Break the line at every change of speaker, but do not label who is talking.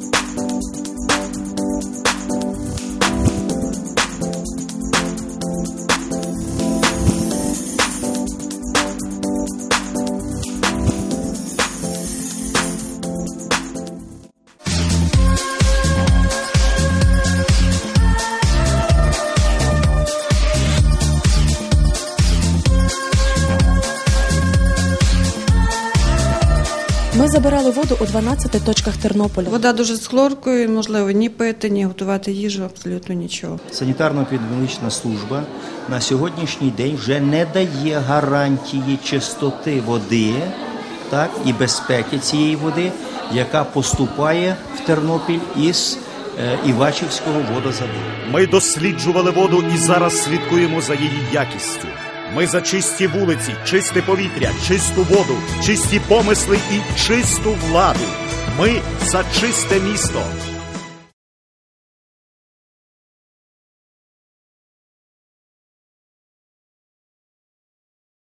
Thank you. Ми забирали воду у 12 точках Тернополя.
Вода дуже з хлоркою, можливо, ні пити, ні готувати їжу, абсолютно нічого.
Санітарно-епідеміологічна служба на сьогоднішній день вже не дає гарантії чистоти води так, і безпеки цієї води, яка поступає в Тернопіль із е, Івачівського водозабору.
Ми досліджували воду і зараз слідкуємо за її якістю. Ми за чисті вулиці, чисте повітря, чисту воду, чисті помисли і чисту владу. Ми за чисте місто.